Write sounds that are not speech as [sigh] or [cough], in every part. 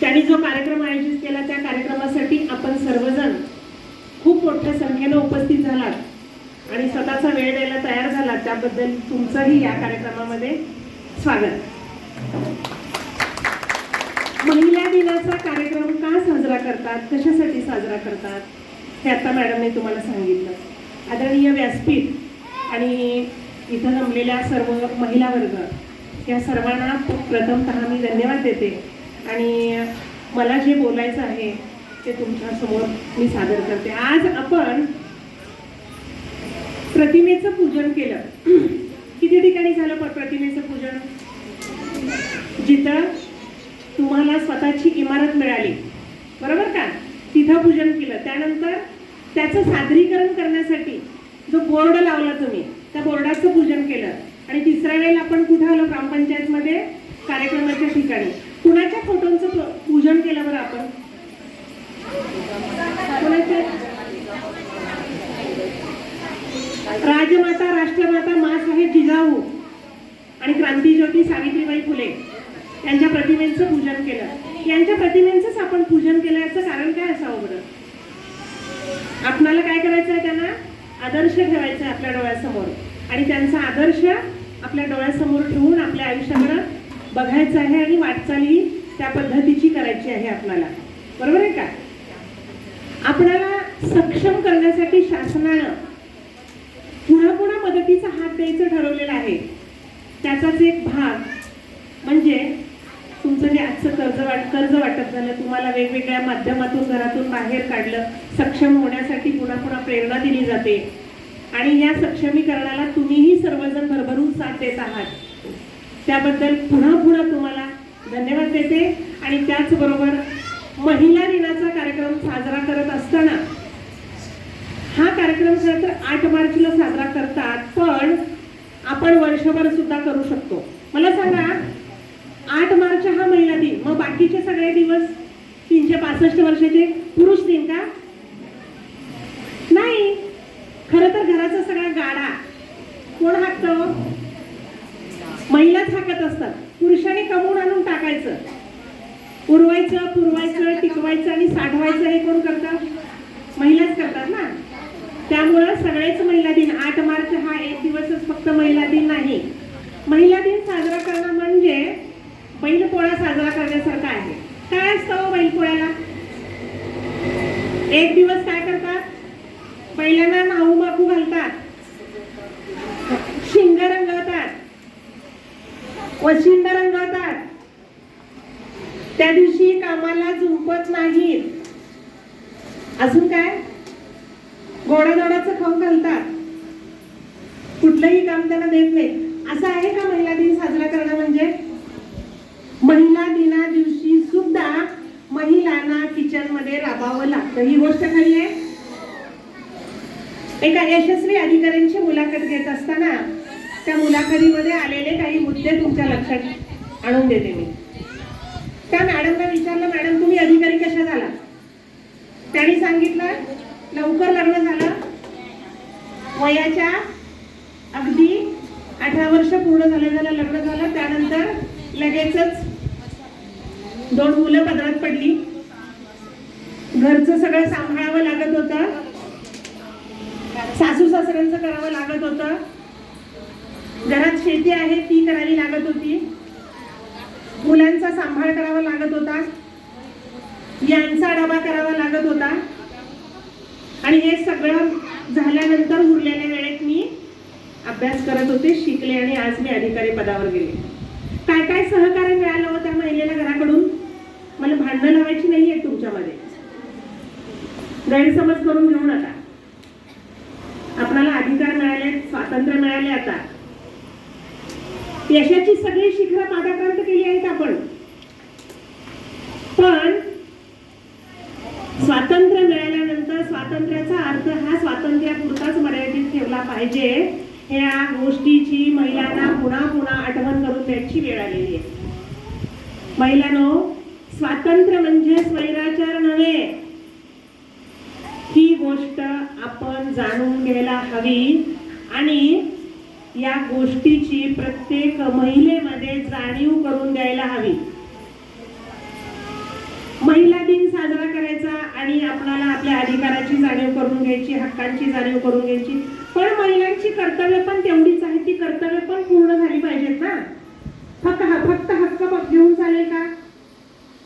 त्यांनी जो कार्यक्रम आयोजित केला त्या कार्यक्रमासाठी आपण सर्वजण खूप मोठ्या संख्येनं उपस्थित झालात आणि स्वतःचा वेळ द्यायला तयार झालात. त्याबद्दल तुमचंही या कार्यक्रमामध्ये स्वागत. महिला दिनाचा कार्यक्रम का साजरा करतात? कशासाठी साजरा करतात? हे आता मॅडमने तुम्हाला सांगितलं. आदरणीय व्यासपीठ आणि इथं जमलेल्या सर्व महिला वर्ग या सर्वांना प्रथमतः मी धन्यवाद देते. आणि मला जे बोलायचं आहे ते तुमच्यासमोर मी सादर करते. आज आपण प्रतिमेचं पूजन केलं. [clears throat] किती ठिकाणी झालं पण प्रतिमेचं पूजन? जिथं तुम्हाला स्वतःची इमारत मिळाली. बरोबर का? तिथं पूजन केलं. त्यानंतर त्याचं सादरीकरण करण्यासाठी जो बोर्ड लावला तुम्ही त्या बोर्डाचं पूजन केलं. आणि तिसऱ्या वेळेला आपण कुठं आलो? ग्रामपंचायतमध्ये कार्यक्रमाच्या ठिकाणी. कुणाच्या फोटोंचं पूजन केलं बरं आपण? राजमाता राष्ट्रमाता मासाहेब जिजाऊ आणि क्रांतीज्योती सावित्रीबाई फुले यांच्या प्रतिमेचं पूजन केलं. यांच्या प्रतिमेचंच आपण पूजन केलं याचं कारण काय असावं बरं? आपणाला काय करायचं आहे त्यांना? आदर्श ठेवायचा आहे आपल्या डोळ्यासमोर. आणि त्यांचा आदर्श आपल्या डोळ्यासमोर ठेवून आपल्या आयुष्याकडं बघायचं आहे आणि वाटचाली त्या पद्धतीची करायची आहे आपल्याला. बरोबर आहे का? आपल्याला सक्षम करण्यासाठी शासनानं पुन्हा पुन्हा मदतीचा हात द्यायचं ठरवलेलं आहे. त्याचाच एक भाग म्हणजे तुमचं जे आजचं कर्ज वाट कर्ज वाटप झालं तुम्हाला वेगवेगळ्या माध्यमातून घरातून बाहेर काढलं सक्षम होण्यासाठी पुन्हा पुन्हा प्रेरणा दिली जाते. आणि या सक्षमीकरणाला तुम्हीही सर्वजण भरभरून साथ देत आहात. त्याबद्दल पुन्हा पुन्हा तुम्हाला धन्यवाद देते. आणि त्याचबरोबर महिला दिनाचा कार्यक्रम साजरा करत असताना हा कार्यक्रम खरं तर आठ मार्चला साजरा करतात पण आपण वर्षभर सुद्धा करू शकतो. मला सांगा आठ मार्च हा महिला दिन मग बाकीचे सगळे दिवस तीनशे पासष्ट वर्षाचे पुरुष दिन का? नाही. खरं तर घराचा सगळा गाडा कोण हाकतो? महिलाच हाकत असतात. पुरुषाने कमवून आणून टाकायचं. उरवायचं पुरवायचं टिकवायचं आणि साठवायचं हे कोण करतात? महिलाच करतात ना. त्यामुळं सगळेच महिला दिन आठ मार्च हा एक दिवसच फक्त महिला दिन नाही. महिला दिन साजरा करणं म्हणजे बैलपोळा साजरा करण्यासारखा आहे. काय असतं हो बैलपोळ्याला एक दिवस काय करतात? पहिल्यांदा नाऊ माकू घालतात शिंग रंगवतात वशिंड रंगवतात त्या दिवशी कामाला झुंपत नाहीत. अजून काय? गोडाधोडाचं खाऊ घालतात. कुठलंही काम त्यांना देत नाही असं आहे का महिला दिन साजरा करणं म्हणजे? महिला दिना दिवशी सुद्धा महिलांना किचनमध्ये राबावं लागतं. ही गोष्ट खरी आहे. एका यशस्वी अधिकाऱ्यांची मुलाखत घेत असताना त्या मुलाखतीमध्ये आलेले काही मुद्दे तुमच्या लक्षात आणून देते मी. त्या मॅडमला विचारलं मॅडम तुम्ही अधिकारी कशा झाला? त्यांनी सांगितलं लवकर लग्न झालं. वयाच्या अगदी अठरा वर्ष पूर्ण झाले झालं लग्न झालं. त्यानंतर लगेचच दोन मुलं पदरात पडली. घरचं सगळं सांभाळावं लागत होतं. सासू सासऱ्यांचं करावं लागत होतं. घरात शेती आहे ती करावी लागत होती. मुलांचा सांभाळ करावा लागत होता. यांचा डबा करावा लागत होता. आणि हे सगळं झाल्यानंतर उरलेल्या वेळेत मी अभ्यास करत होते शिकले आणि आज मी अधिकारी पदावर गेले. काय काय सहकार्य मिळालं होतं महिलेला घराकडून? मला भांडणं लावायची नाही आहे तुमच्यामध्ये. गैरसमज करून घेऊ नका. आपणाला अधिकार मिळाले स्वातंत्र्य मिळाले आता. यशाची सगळी शिखरं पादाक्रांत केली आहेत आपण. पण स्वातंत्र्य मिळाल्यानंतर स्वातंत्र्याचा अर्थ हा स्वातंत्र्यापुरताच मर्यादित ठेवला पाहिजे. ह्या गोष्टीची महिलांना पुन्हा पुन्हा आठवण करून द्यायची वेळ आलेली आहे. महिलांनो स्वातंत्र्य म्हणजे स्वैराचार नव्हे. ही गोष्ट आपण जाणून घ्यायला हवी आणि या गोष्टीची प्रत्येक महिलेमध्ये जाणीव करून द्यायला हवी. महिला दिन साजरा करायचा आणि आपल्याला आपल्या अधिकाराची जाणीव करून घ्यायची हक्कांची जाणीव करून घ्यायची. पण महिलांची कर्तव्य पण तेवढीच आहे ती कर्तव्य पण पूर्ण झाली पाहिजेत ना. फक्त फक्त हक्क घेऊन चालेल का?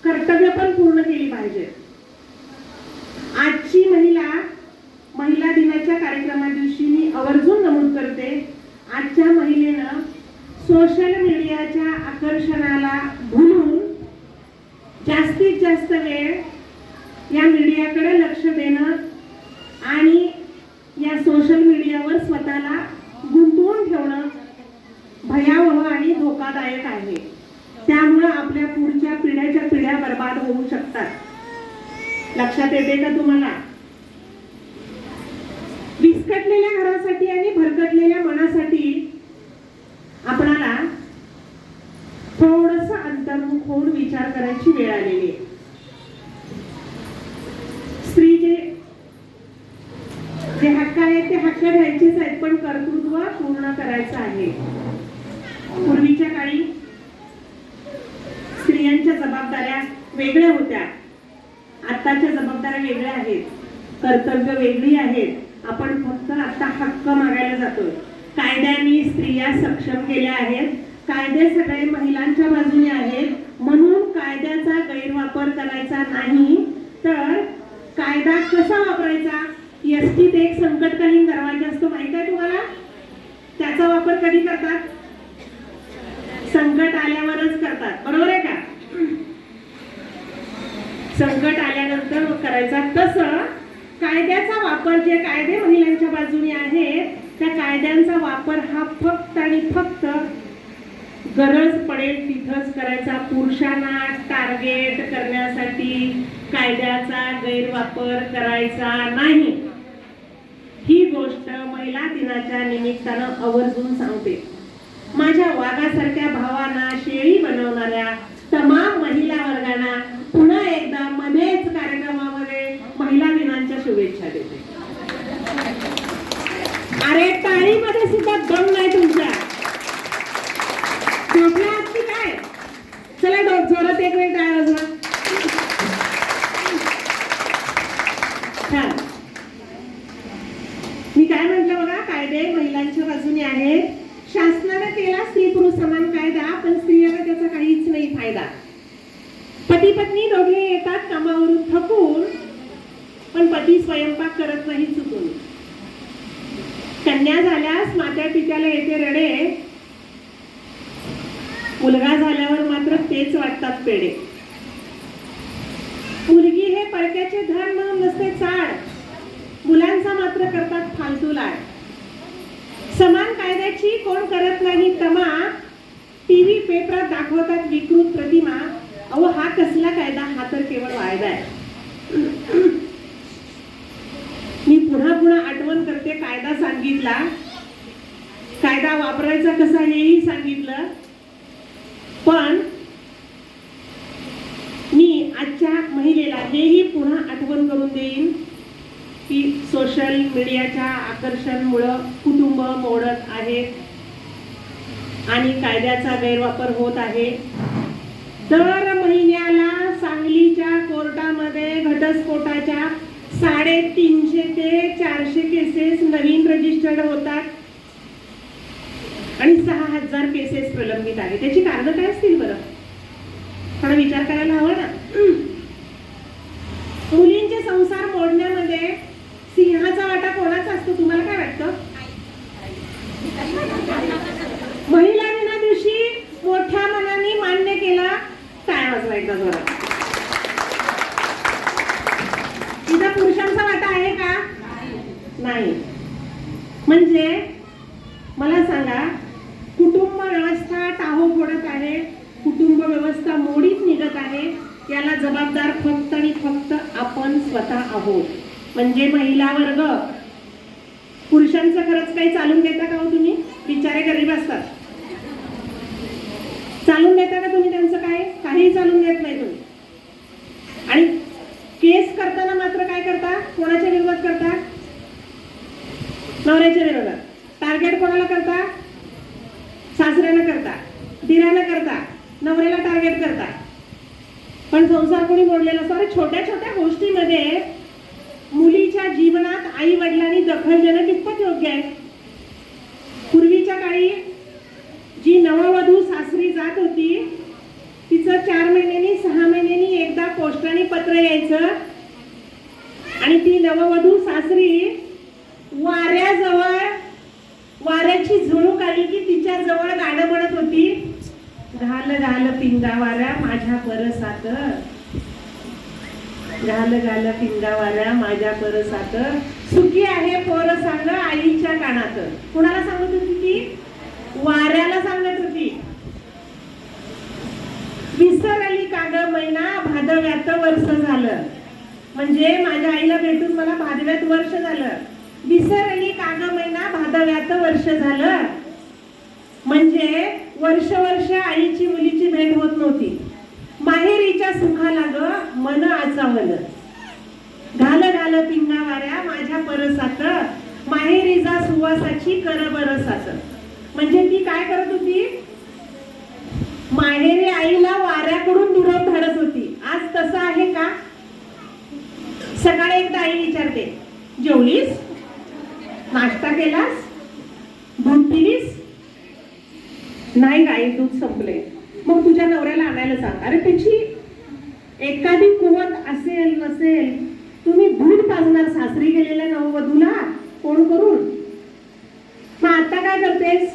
कर्तव्य पण पूर्ण केली पाहिजे. आजची महिला महिला दिनाच्या कार्यक्रमा दिवशी मी आवर्जून नमूद करते. आजच्या महिलेनं सोशल मीडियाच्या आकर्षणाला भुलून जास्तीत जास्त वेळ या मीडियाकडे लक्ष देणं आणि या सोशल मीडियावर स्वतःला गुंतवून ठेवणं भयावह आणि धोकादायक आहे. त्यामुळं आपल्या पुढच्या पिढ्याच्या पिढ्या बर्बाद होऊ शकतात. लक्षात येते का तुम्हाला? विस्कटलेल्या घरासाठी आणि भरकटलेल्या मनासाठी आपणाला थोडस अंतर्मुख होऊन विचार करायची वेळ आलेली आहे. स्त्री जे हक्क आहेत ते हक्क घ्यायचेच आहेत पण कर्तृत्व पूर्ण करायचं आहे. पूर्वीच्या काळी स्त्रियांच्या जबाबदाऱ्या वेगळ्या होत्या. आत्ताच्या जबाबदाऱ्या वेगळ्या आहेत. कर्तव्य वेगळी आहेत. आपण फक्त आता हक्क मागायला जातोय. कायद्याने स्त्रिया सक्षम केल्या आहेत. कायदे सगळे महिलांच्या बाजूने आहेत. म्हणून कायद्याचा गैरवापर करायचा नाही. तर कायदा कसा वापरायचा? एसटीत एक संकटकालीन दरवाजा असतो. माहीत आहे तुम्हाला? त्याचा वापर कधी करतात? संकट आल्यावरच करतात. बरोबर आहे का? संकट आल्यानंतर करायचा तसं कायद्याचा वापर जे कायदे महिलांच्या बाजूने आहेत त्या कायद्यांचा वापर हा फक्त आणि फक्त गरज पडेल तिथंच करायचा. पुरुषांना टार्गेट करण्यासाठी कायद्याचा गैरवापर करायचा नाही. ही गोष्ट महिला दिनाच्या निमित्तानं आवर्जून सांगते. माझ्या वाघासारख्या भावांना शेळी बनवणाऱ्या तमाम महिला वर्गांना पुन्हा एकदा मध्येच कार्यक्रमामध्ये महिला शुभेच्छा देते. अरे ताळीमध्ये सुद्धा दम नाही तुमचा. काय? चला जोरात एक वेळ टाळा वाजवा. छान. मी काय म्हटलं बघा कायदे महिलांच्या बाजूने आहेत. शासनाने केला स्त्री पुरुष समान कायदा पण स्त्रियांना त्याचा काहीच नाही फायदा. पती पत्नी दोघे येतात कामावरून थकून. पण पती स्वयंपाक करत नाही चुकून. कन्या झाल्यास मात्या पित्याला येते रडे. मुलगा झाल्यावर मात्र तेच वाटतात पेढे. मुलगी हे परक्याचे धन म्हणून नसते चाड. मुलांचा मात्र करतात फालतू लाड. समान कायद्याची कोण करत नाही तमा. टीव्ही पेपरात दाखवतात विकृत प्रतिमा. अहो हा कसला कायदा? हा तर केवळ वायदा आहे मी पुन्हा पुन्हा आठवण करते कायदा सांगितला. कायदा वापरायचा कसा हेही सांगितलं. पण मी आजच्या महिलेला हेही पुन्हा आठवण करून देईन की सोशल मीडियाच्या आकर्षणमुळं कुटुंब मोडत आहेत आणि कायद्याचा गैरवापर होत आहे. दर महिन्याला सांगलीच्या कोर्टामध्ये घटस्फोटाच्या साडेतीनशे ते चारशे केसेस नवीन रजिस्टर्ड होतात. आणि सहा हजार केसेस प्रलंबित आहे त्याची कारणं काय असतील बरं? थोडा विचार करायला हवा ना मुलींचे संसार मोडण्यामध्ये सिंहाचा वाटा कोणाचा असतो तुम्हाला काय वाटतं महिला दिना दिवशी मोठ्या मनाने मान्य केला टाळ्या वाजवा एकदा जोरात इथं पुरुषांचा वाटा आहे का नाही म्हणजे मला सांगा कुटुंब व्यवस्था टाहो फोडत आहे कुटुंब व्यवस्था मोडीत निघत आहे याला जबाबदार फक्त आणि फक्त आपण स्वतः आहोत म्हणजे महिला वर्ग पुरुषांचं खरंच काही चालून देता का हो तुम्ही बिचारे गरीब असतात चालून देता का तुम्ही त्यांचं काय? काहीही चालून देत नाही तुम्ही. आणि केस करताना मात्र काय करता? कोणाच्या विरोधात करता? नवऱ्याच्या विरोधात. टार्गेट कोणाला करता? सासऱ्याला करता. दिराला करता. नवऱ्याला टार्गेट करता. पण संसार कोणी मोडलेला असतो? अरे छोट्या छोट्या गोष्टीमध्ये मुलीच्या जीवनात आई वडिलांनी दखल देणं कितपत योग्य आहे? पूर्वीच्या काळी जी नववधू सासरी जात होती तिचं चार महिन्यांनी सहा महिन्यांनी एकदा पोस्टाने पत्र यायचं. आणि ती नववधू सासरी वाऱ्याजवळ वाऱ्याची झुळूक आली की तिच्या जवळ गाणं म्हणत होती घाल घाल पिंगा वाऱ्या माझ्या परसात. घाल घाल पिंगा वाऱ्या माझ्या परसात. सुखी आहे पोर सांग आईच्या कानात. कुणाला सांगत होती ती? वाऱ्याला सांगत होती. विसरली काग महिना भादव्यात वर्ष झालं. म्हणजे माझ्या आईला भेटून मला भादव्यात वर्ष झालं. विसरली काग महिना भादव्यात वर्ष झालं. म्हणजे वर्ष वर्ष आईची मुलीची भेट होत नव्हती. माहेरीच्या सुखाला ग मन आचावलं. घाल घाल पिंगा वाऱ्या माझ्या परसात माहेरीचा सुवासाची कर बरसात म्हणजे ती काय करत होती? माहेरी आईला वाऱ्याकडून निरोप धाडत होती. आज तसं आहे का? सकाळी एकदा आई विचारते जेवलीस? नाश्ता केलास? दूध पिलीस? नाही गाई दूध संपले मग तुझ्या नवऱ्याला आणायला सांग. अरे त्याची एखादी कुवत असेल नसेल तुम्ही दूध पाजणार सासरी गेलेल्या नववधूला? कोण करून? मग आता काय करतेस?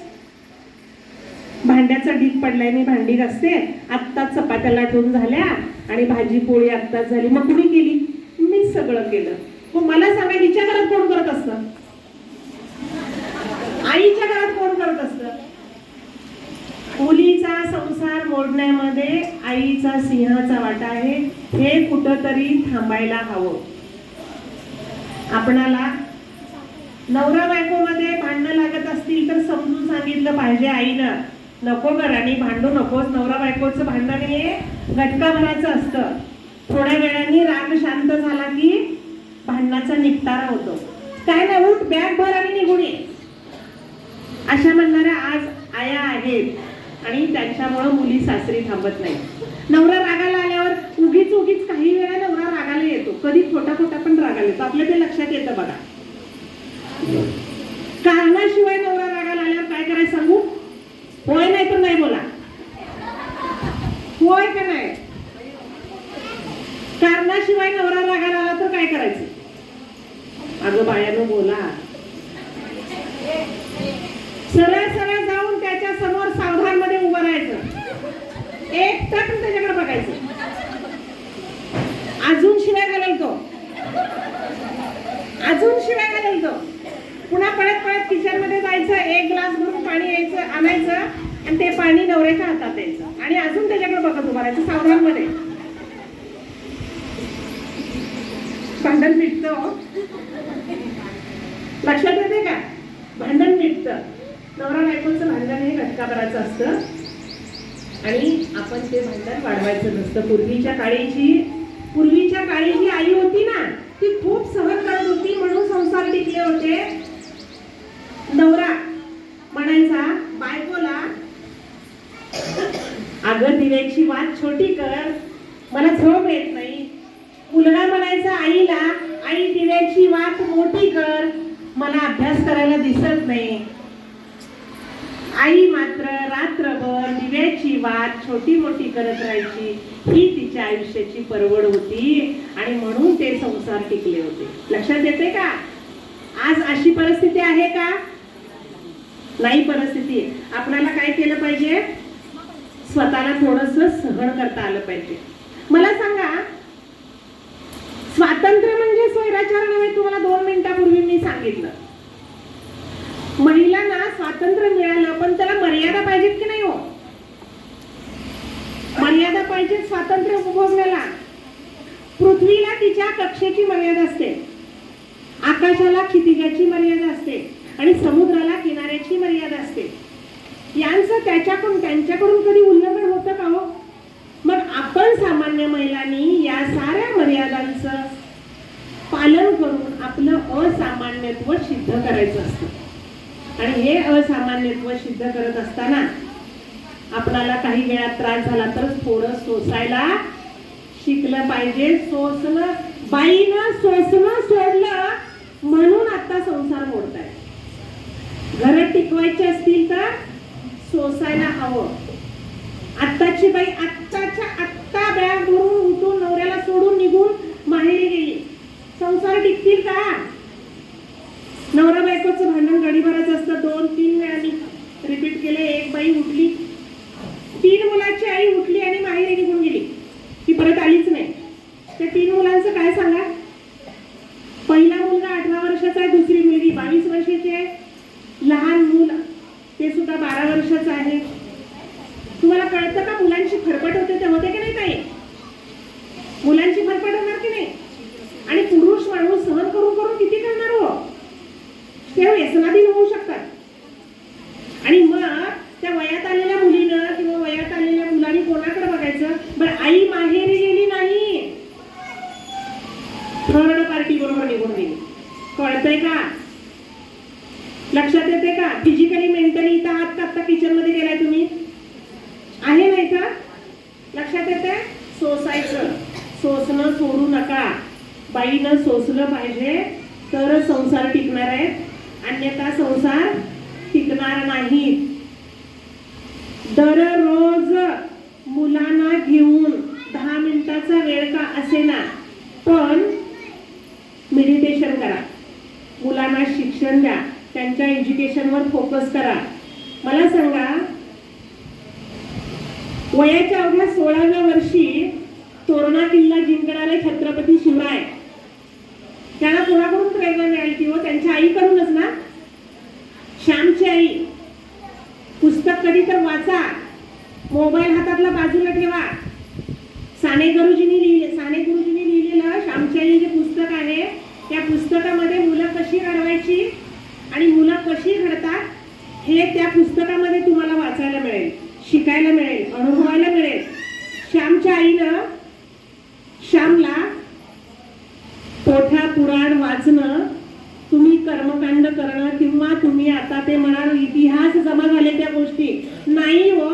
भांड्याचा ढीक पडलाय मी भांडी घासते. आत्ताच चपात्या लाटून झाल्या आणि भाजी पोळी आत्ताच झाली. मग कुणी केली? मी सगळं केलं. मग मला सांगा हिच्या घरात कोण करत असतं? आईच्या घरात कोण करत असतं? मुलीचा संसार मोडण्यामध्ये आईचा सिंहाचा वाटा आहे. हे कुठंतरी थांबायला हवं. आपणाला नवरा बायकोमध्ये भांडणं लागत असतील तर समजून सांगितलं पाहिजे आईनं. नको घराने भांडू नकोस. नवरा बायकोचं भांडण हे घटकाभराचं असतं. थोड्या वेळाने राग शांत झाला की भांडणाचा निपटारा होतो. काय नाही उठ बॅग भर आणि निघून ये. अशा म्हणणाऱ्या आज आया आहेत आणि त्यांच्यामुळं मुली सासरी थांबत नाही नवरा रागाला आल्यावर उगीच उगीच काही वेळा नवरा रागाला येतो. कधी खोटा खोटा पण रागाला येतो. आपल्या ते लक्षात येतं बघा. कारणाशिवाय नवरा रागाला आल्यावर काय करायचं सांगू? होय नाही तर नाही बोला. होय का नाही? कारणाशिवाय नवरा रागाला आला तर काय करायचं? अगं बायानं बोला. सरळ सरळ जाऊन त्याच्यासमोर सावधानमध्ये उभं राहायचं. एक टक त्याच्याकडे बघायचं. अजून शिवाय घालेल तो. अजून शिवाय घालेल तो. पुन्हा पळत पळत किचनमध्ये जायचं एक ग्लास भरून पाणी यायचं आणायचं आणि ते पाणी नवऱ्याच्या हातात यायचं. आणि अजून त्याच्याकडे बघत उभं राहायचं सावधानमध्ये भांडण मिटतं हो. लक्षात येते का? भांडण मिटतं. नवरा बायकोचं भांडण हे घटकाभराचं असतं. आणि आपण ते भांडण वाढवायचं नसतं. पूर्वीच्या काळीची पूर्वीच्या काळी जी आई होती ना ती खूप सहन करत होती म्हणून संसार टिकले होते. नवरा म्हणायचा बायकोला अगं दिव्याची वाट छोटी कर मला झोप येत नाही. मुलगा म्हणायचा आईला आई दिव्याची वाट मोठी कर मला अभ्यास करायला दिसत नाही. आई मात्र रात्रभर दिव्याची वाट छोटी मोठी करत राहायची. ही तिच्या आयुष्याची परवड होती आणि म्हणून ते संसार टिकले होते. लक्षात येते का? आज अशी परिस्थिती आहे का? नाही परिस्थिती. आपल्याला काय केलं पाहिजे? स्वतःला थोडस सहन करता आलं पाहिजे. मला सांगा स्वातंत्र्य म्हणजे स्वैराचार नव्हे तुम्हाला दोन मिनिटापूर्वी मी सांगितलं. महिलांना स्वातंत्र्य मिळालं पण त्याला मर्यादा पाहिजेत की नाही हो? मर्यादा पाहिजे स्वातंत्र्य उपभोगण्याला. पृथ्वीला तिच्या कक्षेची मर्यादा असते. आकाशाला क्षितिजाची मर्यादा असते. आणि समुद्राला किनाऱ्याची मर्यादा असते. यांचं त्याच्याकडून त्यांच्याकडून कधी उल्लंघन होतं का हो? मग आपण सामान्य महिलांनी या साऱ्या मर्यादांचं पालन करून आपलं असामान्यत्व सिद्ध करायचं असतं. आणि हे असामान्यत्व सिद्ध करत असताना आपणाला काही वेळा त्रास झाला तर थोडं सोसायला शिकलं पाहिजे. सोसलं बाईनं सोसणं सोडलं म्हणून आता संसार मोडताय घर टिकवायचे असतील तर सोसायला हवं. आत्ताची बाई आत्ताच्या आत्ता बॅग भरून उठून नवऱ्याला सोडून निघून माहेरी गेली. संसार टिकतील का? नवरा बायकोचं भांडण गडीभरच असतं. दोन तीन वेळा मी रिपीट केले एक बाई उठली. तीन मुलाची आई उठली आणि माहेरी निघून गेली. ती परत आलीच नाही. त्या तीन मुलांचं काय सांगा? पहिला मुलगा अठरा वर्षाचा आहे दुसरी मुलगी बावीस वर्षाची आहे. लहान मूल ते सुद्धा बारा वर्षाचं आहे तुम्हाला कळतं का मुलांची फरफट होते ते होते की नाही ताई? मुलांची फरफट होणार की नाही? आणि पुरुष माणूस सहन करून करून किती करणार हो? ते व्यसनाधीन होऊ शकतात. आणि मग त्या वयात आलेल्या मुलीनं किंवा वयात आलेल्या मुलांनी कोणाकडे बघायचं? बरं आई माहेरी गेली नाही. थर्ड पार्टी बरोबर निघून गेली. कळतंय का लक्षात येते का फिजिकली मेंटली इथं आहात का आता किचनमध्ये गेलाय तुम्ही आहे नाही का लक्षात येते सोसायचं सोसणं सोडू नका बाईनं सोसलं पाहिजे तर संसार टिकणार आहे अन्यथा संसार टिकणार नाही दररोज मुलांना घेऊन दहा मिनिटाचा वेळ का असेना पण मेडिटेशन करा. मुलांना शिक्षण द्या. त्यांच्या एज्युकेशनवर फोकस करा. मला सांगा वयाच्या अवघ्या सोळाव्या वर्षी तोरणा किल्ला जिंकणारे छत्रपती शिवराय. त्याला कोणाकडून प्रेरणा मिळाली ती हो? त्यांच्या आईकडूनच ना? श्यामची आई. पुस्तक कधी तर वाचा. मोबाईल हातातला बाजूला ठेवा. साने गुरुजींनी लिहिले साने गुरुजींनी लिहिलेलं श्यामची आई जे पुस्तक आहे त्या पुस्तकामध्ये मुलं कशी घडवायची आणि मुलं कशी घडतात हे त्या पुस्तकामध्ये तुम्हाला वाचायला मिळेल शिकायला मिळेल अनुभवायला मिळेल. श्यामच्या आईनं श्यामला पोठा पुराण वाचणं तुम्ही कर्मकांड करणं किंवा तुम्ही आता ते म्हणाल इतिहास जमा झाले त्या गोष्टी. नाही हो.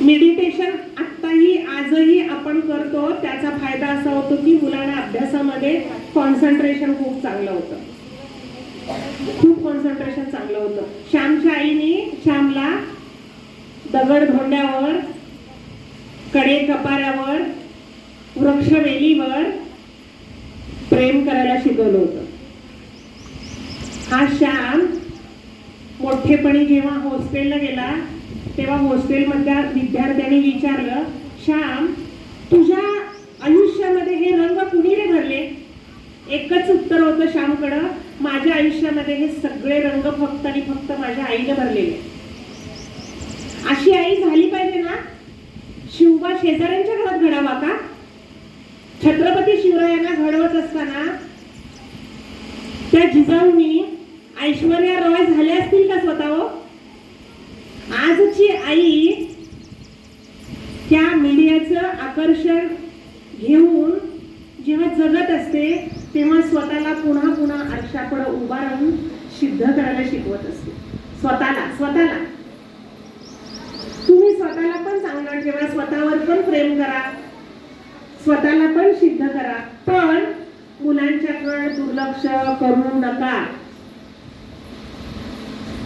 मेडिटेशन आत्ताही आजही आपण करतो. त्याचा फायदा असा होतो की मुलांना अभ्यासामध्ये कॉन्सन्ट्रेशन खूप चांगलं होतं. खूप कॉन्सन्ट्रेशन चांगलं होतं. श्यामच्या आईने श्यामला दगड धोंड्यावर कडे कपाऱ्यावर वृक्षवेलीवर प्रेम करायला शिकवलं होतं. हा श्याम मोठेपणी जेव्हा हॉस्टेलला गेला तेव्हा हॉस्टेलमधल्या विद्यार्थ्यांनी विचारलं श्याम तुझ्या आयुष्यामध्ये हे रंग कुणी रे भरले? एकच उत्तर होतं श्यामकडं माझ्या आयुष्यामध्ये हे सगळे रंग फक्त आणि फक्त माझ्या आईने भरलेले. अशी आई झाली पाहिजे ना? शिवबा शेजाऱ्यांच्या घरात घडावा का? छत्रपती शिवरायांना घडवत असताना त्या जिजाऊनी ऐश्वर्या रॉय झाल्या असतील का स्वतः हो? आजची आई त्या मीडियाचं आकर्षण घेऊन जेव्हा जगत असते तेव्हा स्वतःला पुन्हा पुन्हा आरशाकडं उभा राहून सिद्ध करायला शिकवत असते. स्वतःला स्वतःला. तुम्ही स्वतःला पण चांगला ठेवा स्वतःवर पण प्रेम करा स्वतःला पण सिद्ध करा. पण मुलांच्याकडे दुर्लक्ष करू नका.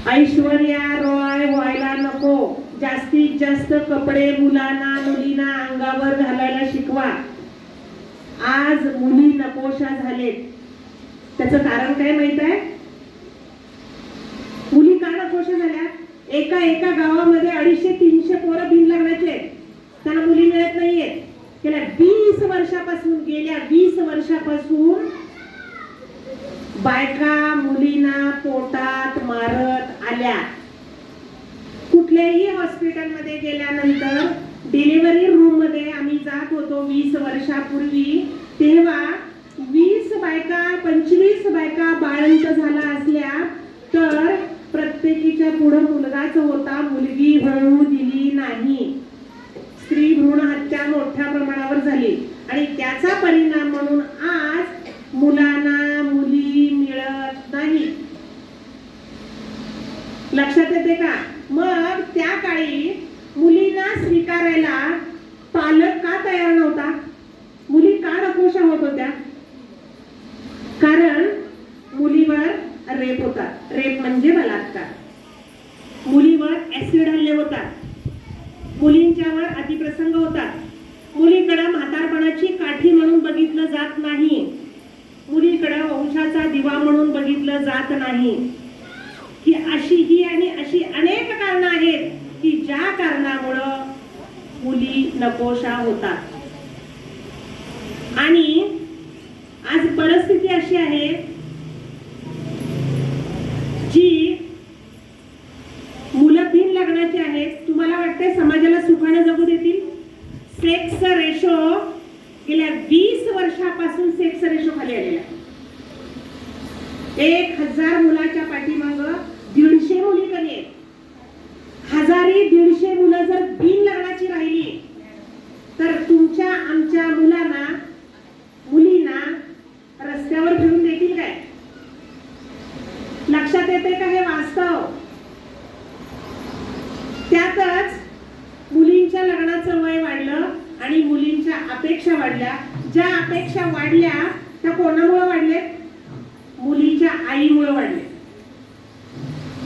ऐश्वर्या रॉय व्हायला नको. जास्तीत जास्त कपडे मुलांना मुलींना अंगावर घालायला शिकवा. आज मुली नकोशा झालेत. त्याचं कारण काय माहीत आहे? मुली का नकोशा झाल्या? एका एका गावामध्ये अडीचशे तीनशे पोरं भिन लागण्याचे त्यांना मुली मिळत नाहीयेत. गेल्या वीस वर्षापासून गेल्या वीस वर्षापासून बायका मुलींना पोटात मारत आल्या. कुठल्याही हॉस्पिटलमध्ये गेल्यानंतर डिलिव्हरी रूममध्ये आम्ही जात होतो वीस वर्षापूर्वी. तेव्हा वीस बायका पंचवीस बायका बाळंत झाला असल्या तर प्रत्येकीच्या पुढे मुलगाच होता मुलगी होऊ दिली नाही. स्त्री भ्रूण हत्या मोठ्या प्रमाणावर झाली. आणि त्याचा परिणाम म्हणून आज मुला मिळत नाही लक्षात येते का मग त्या काळी मुलींना स्वीकारायला पालक का तयार कुटुंबाची काठी म्हणून बघितलं जात नाही मुलीकडे वंशाचा दिवा म्हणून बघितलं जात नाही ही अशी ही आणि अशी अनेक कारणं आहेत की ज्या कारणामुळं मुली नकोशा होतात आणि आज परिस्थिती अशी आहे जी मुलं बिन लग्नाची आहेत तुम्हाला वाटते समाजाला सुखाने जगू देतील? सेक्स रेशो गेल्या वीस वर्षापासून सेक्स रेशो खाली आलेला एक हजार मुलाच्या पाठीमाग दीडशे मुली कमी आहेत. हजारी दीडशे मुलं जर बिन लग्नाची राहिली तर तुमच्या आमच्या मुलांना मुलींना रस्त्यावर फिरून देतील काय? लक्षात येते का हे वास्तव? त्यातच मुलींच्या लग्नाचं वय वाढलं आणि मुलींच्या अपेक्षा वाढल्या. ज्या अपेक्षा वाढल्या त्या कोणामुळे वाढले मुलीच्या आईमुळे वाढले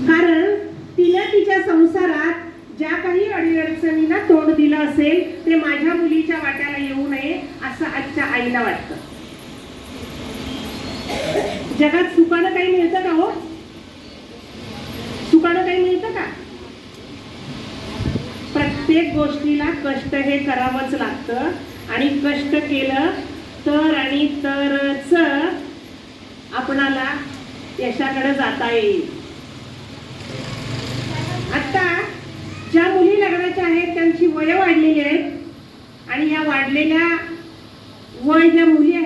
कारण तिला तिच्या संसारात ज्या काही अडीअडचणींना तोंड दिलं असेल ते माझ्या मुलीच्या वाट्याला येऊ नये असं आजच्या आईला वाटतं. जगात सुखानं काही मिळतं का हो? सुखानं काही मिळतं का? प्रत्येक गोष्टीला कष्ट हे करावंच लागतं. आणि कष्ट केलं तर आणि तरच आपणाला यशाकडे जाता येईल. आता ज्या मुली लग्नाच्या आहेत त्यांची वय वाढलेली आहेत. आणि या वाढलेल्या वय ज्या मुली